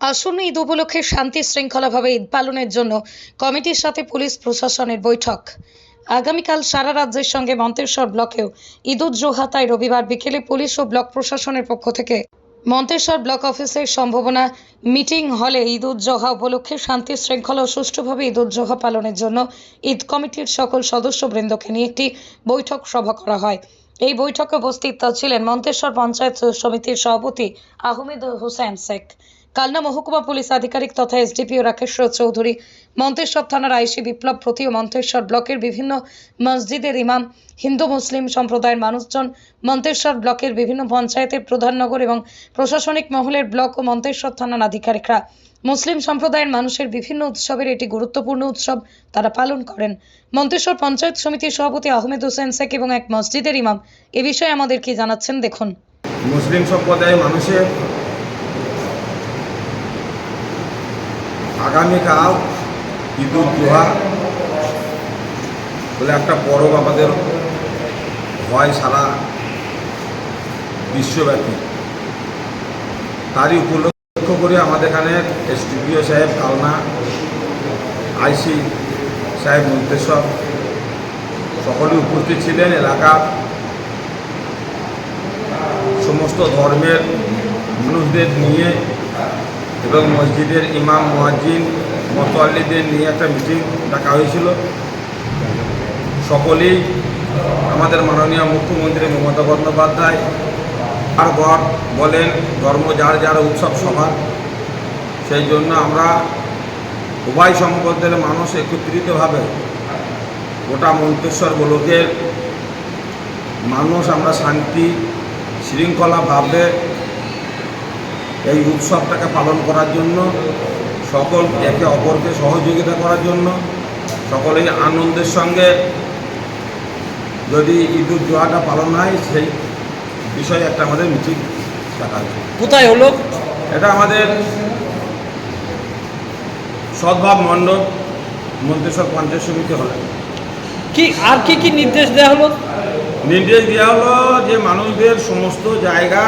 আসন্ন ঈদ উপলক্ষে শান্তি শৃঙ্খলাভাবে ঈদ পালনের জন্য কমিটির সাথে পুলিশ প্রশাসনের বৈঠক। আগামীকাল সারা রাজ্যের সঙ্গে মন্তেশ্বর ব্লকেও ঈদ উদ তাই রবিবার বিকেলে পুলিশ ও ব্লক প্রশাসনের পক্ষ থেকে মন্তেশ্বর ব্লক অফিসের সম্ভাবনা মিটিং হলে ঈদ উদ উপলক্ষে শান্তি শৃঙ্খলা ও সুষ্ঠুভাবে ঈদ উদ পালনের জন্য ঈদ কমিটির সকল সদস্যবৃন্দকে নিয়ে একটি বৈঠক সভা করা হয়। এই বৈঠকে উপস্থিত ছিলেন মন্তেশ্বর পঞ্চায়েত সমিতির সভাপতি আহমেদ হোসেন শেখ। কালনা মহকুমা পুলিশ আধিকারিক তথা এসডিপিও রাকেশ্বর চৌধুরী, মন্তেশ্বর থানার আইসি বিপ্লব প্রতি ও মন্তেশ্বর ব্লকের বিভিন্ন মসজিদের ইমাম, হিন্দু মুসলিম সম্প্রদায়ের মানুষজন, মন্তেশ্বর ব্লকের বিভিন্ন পঞ্চায়েতের প্রধাননগর এবং প্রশাসনিক মহলের ব্লক ও মন্তেশ্বর থানার আধিকারিকরা। মুসলিম সম্প্রদায়ের মানুষের বিভিন্ন উৎসবের এটি গুরুত্বপূর্ণ উৎসব তারা পালন করেন। মন্তেশ্বর পঞ্চায়েত সমিতির সভাপতি আহমেদ হোসেন শেখ এবং এক মসজিদের ইমাম। এ বিষয়ে আমাদের কি জানাচ্ছেন দেখুন। মুসলিম সম্প্রদায়ের মানুষের আগামীকাল ঈদ উল জুহা বলে একটা পরব আমাদের হয় সারা বিশ্বব্যাপী। তারই উপলক্ষ করে আমাদের এখানে এসডিপিও সাহেব কালনা আইসি সাহেব, মন্তেশ্বর সকলে উপস্থিত ছিলেন। এলাকার সমস্ত ধর্মের মানুষদের নিয়ে এবং মসজিদের ইমাম, মুয়াজ্জিন মতোয়াল্লিদের নিয়ে একটা মিটিং ডাকা হয়েছিল। সকলেই আমাদের মাননীয় মুখ্যমন্ত্রী মমতা বন্দ্যোপাধ্যায় বারবার বলেন, ধর্ম যার যার উৎসব সবার। সেই জন্য আমরা উভয় সম্প্রদায়ের মানুষ একত্রিতভাবে গোটা মন্তেশ্বর ব্লকের মানুষ আমরা শান্তি শৃঙ্খলাভাবে এই উৎসবটাকে পালন করার জন্য সকল একে অপরকে সহযোগিতা করার জন্য সকলেই আনন্দের সঙ্গে যদি ঈদ উদ জোহাটা পালন হয় সেই বিষয়ে একটা আমাদের ডাকা হয়েছে কোথায় হলো? এটা আমাদের সদ্ভাব মণ্ডপ মন্তেশ্বর পঞ্চায়েত সমিতি হলে। কি আর কি কি নির্দেশ দেওয়া হলো? নির্দেশ দেওয়া হলো যে মানুষদের সমস্ত জায়গা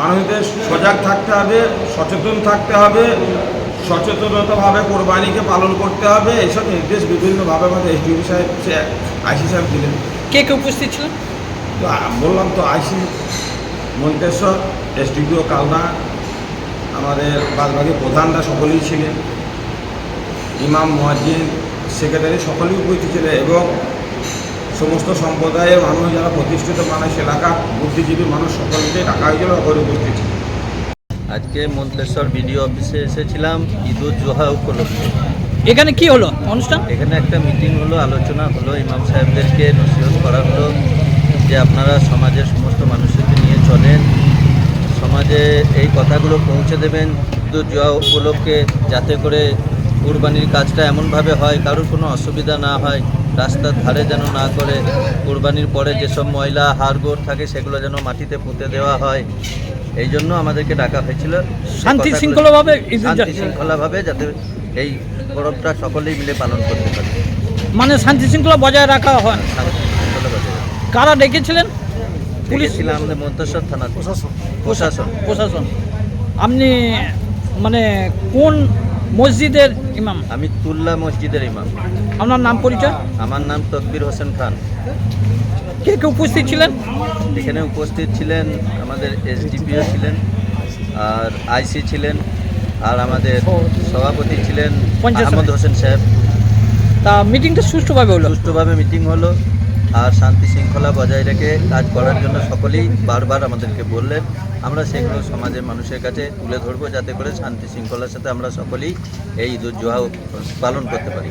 মানুষদের সজাগ থাকতে হবে সচেতন থাকতে হবে সচেতনতাভাবে কোরবানিকে পালন করতে হবে এইসব নির্দেশ বিভিন্নভাবে আমাদের এসডিও সাহেব আইসি সাহেব দিলেন। কে কে উপস্থিত ছিলেন? তো বললাম তো আইসি মন্তেশ্বর এসডিপিও কালনা আমাদের বাদবাকি প্রধানরা সকলেই ছিলেন। ইমাম মুয়াজ্জিন সেক্রেটারি সকলেই উপস্থিত ছিলেন এবং সমস্ত সম্প্রদায়ের মানুষ যারা প্রতিষ্ঠিত মানুষ এলাকা বুদ্ধিজীবী মানুষ সকলকে ডাকা হয়েছিল সকলে উপস্থিত। ছিল আজকে মন্তেশ্বর বিডিও অফিসে এসেছিলাম ঈদ জোহা উপলক্ষে। এখানে কি হলো? অনুষ্ঠান? এখানে একটা মিটিং হলো আলোচনা হলো ইমাম সাহেবদেরকে নসিহত করা হলো যে আপনারা সমাজের সমস্ত মানুষকে নিয়ে চলেন সমাজে এই কথাগুলো পৌঁছে দেবেন ঈদ জোহা উপলক্ষে যাতে করে কুরবানির কাজটা এমনভাবে হয় কারোর কোনো অসুবিধা না হয়। রাস্তার ধারে যেন না করে কুরবানির পরে যেসব ময়লা হাড়গোড় থাকে সেগুলো যেন মাটিতে পুঁতে দেওয়া হয়। এই জন্য আমাদেরকে ডাকা হয়েছিল। শান্তি শৃঙ্খলাভাবে শান্তি শৃঙ্খলাভাবে যাতে এই পরবটা সকলেই মিলে পালন করতে পারে। মানে শান্তি শৃঙ্খলা বজায় রাখা হয়। শান্তি শৃঙ্খলা বজায় কারা ডেকেছিলেন? পুলিশ ছিল আমাদের মন্তেশ্বর থানা প্রশাসন। প্রশাসন। প্রশাসন। আপনি মানে কোন মসজিদের ইমাম। আমি তুল্লা মসজিদের ইমাম। আপনার নাম পরিচয়? আমার নাম তকবির হোসেন খান। কে কে উপস্থিত ছিলেন? এখানে উপস্থিত ছিলেন আমাদের এসডিপিও ছিলেন আর আইসি ছিলেন আর আমাদের সভাপতি ছিলেন পঞ্চায়েত আহমদ হোসেন সাহেব। তা মিটিংটা সুষ্ঠুভাবে হলো? সুষ্ঠুভাবে মিটিং হলো। আর শান্তি শৃঙ্খলা বজায় রেখে কাজ করার জন্য সকলেই বারবার আমাদেরকে বললেন, আমরা সেগুলো সমাজের মানুষের কাছে তুলে ধরবো যাতে করে শান্তি শৃঙ্খলার সাথে আমরা সকলেই এই ঈদ উজ জোহা পালন করতে পারি।